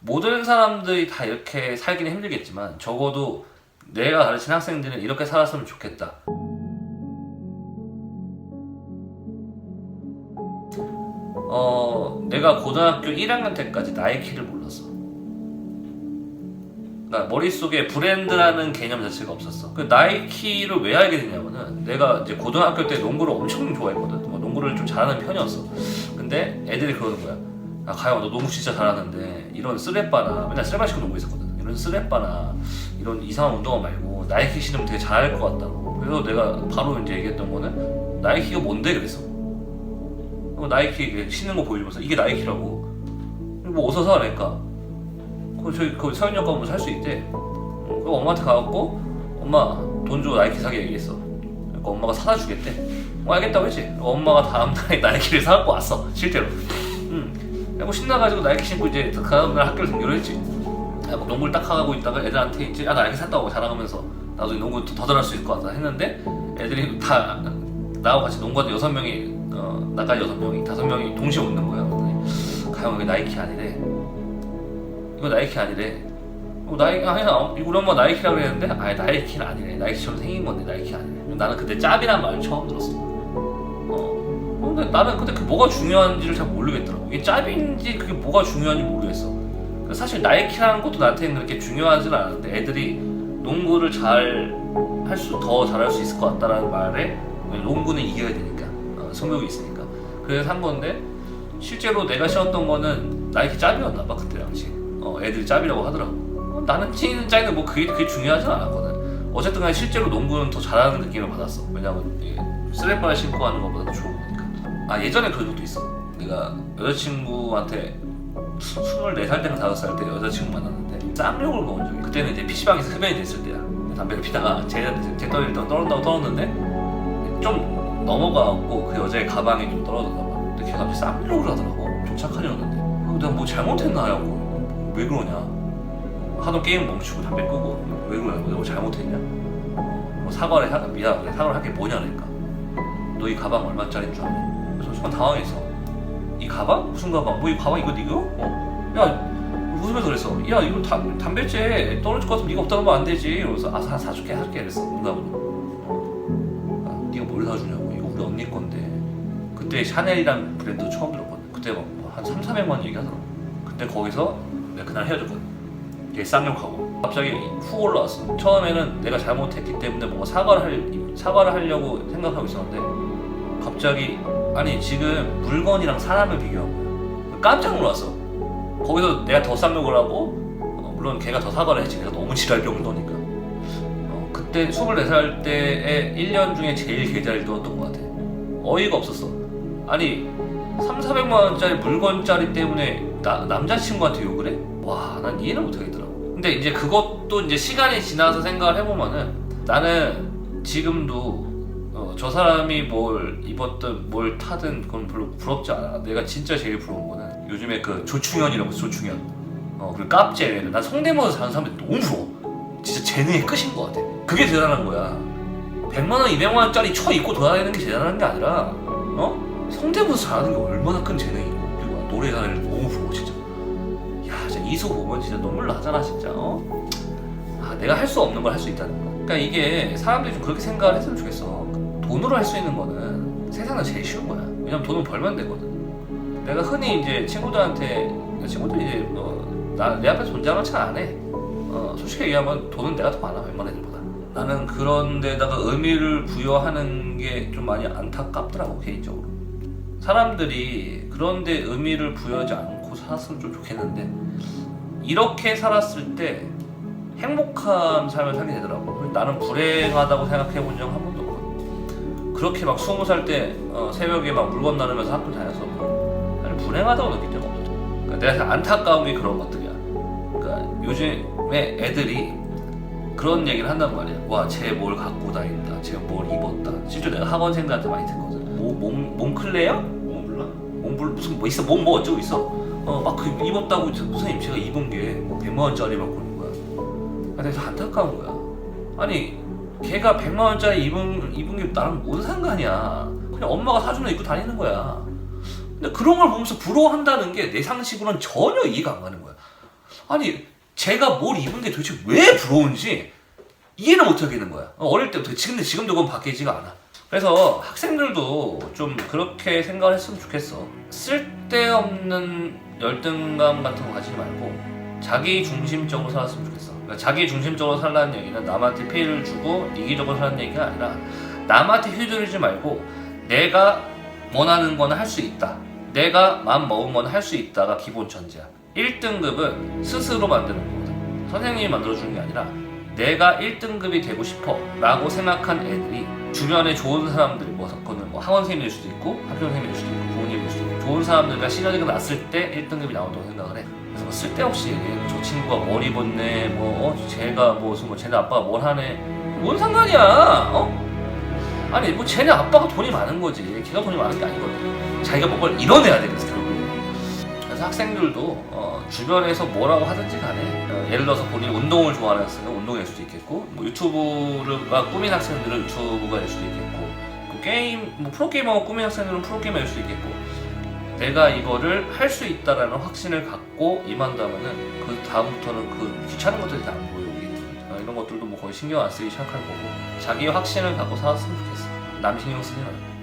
모든 사람들이 다 이렇게 살기는 힘들겠지만 적어도 내가 가르친 학생들은 이렇게 살았으면 좋겠다. 어, 내가 고등학교 1학년 때까지 나이키를 몰랐어. 그러니까 머릿속에 브랜드라는 개념 자체가 없었어. 그 나이키를 왜 알게 됐냐면은 내가 이제 고등학교 때 농구를 엄청 좋아했거든. 뭐 농구를 좀 잘하는 편이었어. 근데 애들이 그러는 거야. 아, 가영 너 농구 진짜 잘하는데 이런 쓰레빠나 맨날 쓰레빠 신고 농구 했었거든. 이런 쓰레빠나 이런 이상한 운동화 말고 나이키 신으면 되게 잘할 것 같다고. 그래서 내가 바로 이제 얘기했던 거는 나이키가 뭔데 그랬어. 어, 나이키 이렇게 신는 거 보여주면서 이게 나이키라고. 뭐 어디서 사라니까. 그 저희 그 서현역 가면 살수 있대. 그 엄마한테 가갖고 엄마 돈 주고 나이키 사게 얘기했어. 그러니까 엄마가 사다 주겠대. 뭐 알겠다고 했지. 엄마가 다음 날에 나이키를 사갖고 왔어. 실제로. 응. 그리고 신나가지고 나이키 신고 이제 그 다음날 학교를 등교를 했지. 야, 뭐 농구를 딱 하고 있다가 애들한테 이제 아 나이키 샀다고 자랑하면서 나도 이 농구 더 잘할 수 있을 것 같다 했는데 애들이 다 나하고 같이 농구하는 여섯 명이 어, 나까지 여섯 명이 다섯 명이 동시에 웃는 거야. 가영 이게 나이키 아니래. 이거 나이키 아니래. 어, 나이키 아니야. 우리 엄마 나이키라고 그랬는데 아니 나이키는 아니래. 나이키처럼 생긴 건데 나이키 아니래. 나는 그때 짭이란 말을 처음 들었어. 어. 근데 나는 근데 그 뭐가 중요한지를 잘 모르겠더라고. 이게 짭인지 그게 뭐가 중요한지 모르겠어. 그러니까 사실 나이키라는 것도 나한테는 그렇게 중요하지는 않은데 애들이 농구를 잘 할 수 더 잘할 수 있을 것 같다라는 말에 농구는 이겨야 되니까 어, 성격이 있으니까 그래서 산 건데 실제로 내가 신었던 거는 나이키 짭이었나 봐 그때 당시 어, 애들이 짭이라고 하더라고 어, 나는 찌는 짜이는 뭐 그게, 그게 중요하진 않았거든 어쨌든 간에 실제로 농구는 더 잘하는 느낌을 받았어 왜냐면 쓰레빠를 신고 하는 것보다 더 좋은 아 예전에 그런 적도 있어. 내가 여자친구한테 24살 때나 5살 때 여자친구 만났는데 쌍욕을 먹은 적이 그때는 이제 PC방에서 흡연이 됐을 때야. 담배를 피다가 제, 제 떠리를 떨어진다고 떨었는데 좀 넘어가갖고 그 여자의 가방이 좀 떨어졌나 봐. 근데 걔가 갑자기 쌍욕을 하더라고. 좀 착한 애였는데. 어, 내가 뭐 잘못했나 하고 왜 그러냐. 하도 게임 멈추고 담배 끄고 왜 그러냐. 내가 뭐 잘못했냐. 뭐 사과를 하, 미안 사과를 할게 뭐냐 그러니까. 너 이 가방 얼마짜리인 줄 아냐 그래서 순간 당황해서. 이 가방? 무슨 가방? 뭐 이 가방 이거 니거? 어? 야 웃으면서 그랬어 야 이거 다, 담배째. 떨어질 것 같으면 네가 없다 그러면 안 되지. 이러면서 아 사, 사줄게 사줄게 그랬어 농담으로 어. 아, 네가 뭘 사주냐고. 이거 우리 언니 건데. 그때 샤넬이란 브랜드 처음 들었거든 그때 막한 3, 400만 원 얘기하더라고. 근데 거기서 내가 그날 헤어졌거든. 걔 쌍욕하고. 갑자기 훅 올라왔어. 처음에는 내가 잘못했기 때문에 뭔가 사과를 할 사과를 하려고 생각하고 있었는데 갑자기 아니 지금 물건이랑 사람을 거야. 깜짝 놀랐어. 거기서 내가 더 쌍욕을 하고 어, 물론 걔가 더 사과를 했지. 내가 너무 지랄병을 떠니까. 어, 그때 24살 때의 1년 중에 제일 계좌를 넣었던 것 같아. 어이가 없었어. 아니 3, 400만 원짜리 물건짜리 때문에 나, 남자친구한테 욕을 해? 와, 난 이해를 못하겠더라고. 근데 이제 그것도 이제 시간이 지나서 생각을 해보면은 나는 지금도 어, 저 사람이 뭘 입었든 뭘 타든 그건 별로 부럽지 않아. 내가 진짜 제일 부러운 거는 요즘에 그 조충현이라고 있어, 조충현. 어, 그리고 깝제. 난 성대모사 잘하는 사람들이 너무 부러워. 진짜 재능의 끝인 것 같아. 그게 대단한 거야. 100만원, 200만원짜리 쳐 입고 돌아다니는 게 대단한 게 아니라, 어? 성대모사 잘하는 게 얼마나 큰 재능이고. 그리고 노래 잘하는 게 너무 부러워, 진짜. 야, 진짜 이소 보면 진짜 눈물 나잖아, 진짜. 어? 아, 내가 할 수 없는 걸 할 수 있다는 거. 그러니까 이게 사람들이 좀 그렇게 생각을 했으면 좋겠어. 돈으로 할 수 있는 거는 세상에 제일 쉬운 거야. 왜냐면 돈은 벌면 되거든. 내가 흔히 이제 친구들한테 친구들이 이제 뭐나내 앞에서 돈 자랑 잘안 해. 어, 솔직히 얘기하면 돈은 내가 더 많아 웬만한 애들보다. 나는 그런 데다가 의미를 부여하는 게 좀 많이 안타깝더라고 개인적으로. 사람들이 그런 데 의미를 부여하지 않고 살았으면 좀 좋겠는데 이렇게 살았을 때 행복한 삶을 살게 되더라고. 나는 불행하다고 생각해 본 적 한 번도 없거든. 그렇게 막 스무 살때 어, 새벽에 막 물건 나누면서 학교 다녔었고 나는 불행하다고 느낀 적 없어. 그러니까 내가 안타까운 게 그런 것들이야. 그러니까 요즘에 애들이 그런 얘기를 한단 말이야. 와, 쟤 뭘 갖고 다닌다. 쟤 뭘 입었다. 실제 내가 학원생들한테 많이 듣거든. 뭐, 몽, 몽클레어? 뭐 몰라. 몽블 무슨 뭐 있어. 뭐, 뭐 어쩌고 있어. 어, 막 그 입었다고 저 무슨 임씨가 입은 게뭐 100만 원짜리 막 그러는 거야. 그래서 안타까운 거야. 아니, 걔가 100만 원짜리 입은 입은 게 나랑 뭔 상관이야. 그냥 엄마가 사주는 거 입고 다니는 거야. 근데 그런 걸 보면서 부러워한다는 게 내 상식으로는 전혀 이해가 안 가는 거야. 아니 제가 뭘 입은 게 도대체 왜 부러운지 이해를 못 하겠는 거야. 어릴 때부터 근데 지금도 그건 바뀌지가 않아. 그래서 학생들도 좀 그렇게 생각을 했으면 좋겠어. 쓸데없는 열등감 같은 거 가지지 말고 자기 중심적으로 살았으면 좋겠어. 그러니까 자기 중심적으로 살라는 얘기는 남한테 피해를 주고 이기적으로 살라는 얘기가 아니라 남한테 휘두르지 말고 내가 원하는 거는 할수 있다. 내가 마음 먹은 건 할 수 있다가 기본 전제야. 1등급은 스스로 만드는 거거든. 선생님이 만들어주는 게 아니라 내가 1등급이 되고 싶어 라고 생각한 애들이 주변에 좋은 사람들 뭐 그거는 뭐 학원 선생님일 수도 있고 학교 선생님일 수도 있고 부모님일 수도 있고 좋은 사람들과 시너지가 났을 때 1등급이 나온다고 생각을 해. 그래서 뭐 쓸데없이 저 친구가 뭘 입었네 뭐 어, 쟤가 뭐, 무슨 뭐 쟤네 아빠가 뭘 하네. 뭔 상관이야 어? 아니 뭐 쟤네 아빠가 돈이 많은 거지. 걔가 돈이 많은 게 아니거든. 자기가 뭔가를 이뤄내야 돼 그래서 결국에. 그래서 학생들도 어, 주변에서 뭐라고 하든지 간에 어, 예를 들어서 본인이 운동을 좋아하는 학생은 운동일 수도 있겠고 뭐 유튜브가 꾸민 학생들은 유튜브가 될 수도 있겠고 뭐 게임 뭐 프로게이머가 꾸민 학생들은 프로게이머일 수도 있겠고 내가 이거를 할 수 있다라는 확신을 갖고 임한다면은 그 다음부터는 그 귀찮은 것들이 다 안 보이게 어, 이런 것들도 뭐 거의 신경 안 쓰기 시작할 거고 자기 확신을 갖고 살았으면 좋겠어. 남 신경 쓰지 말고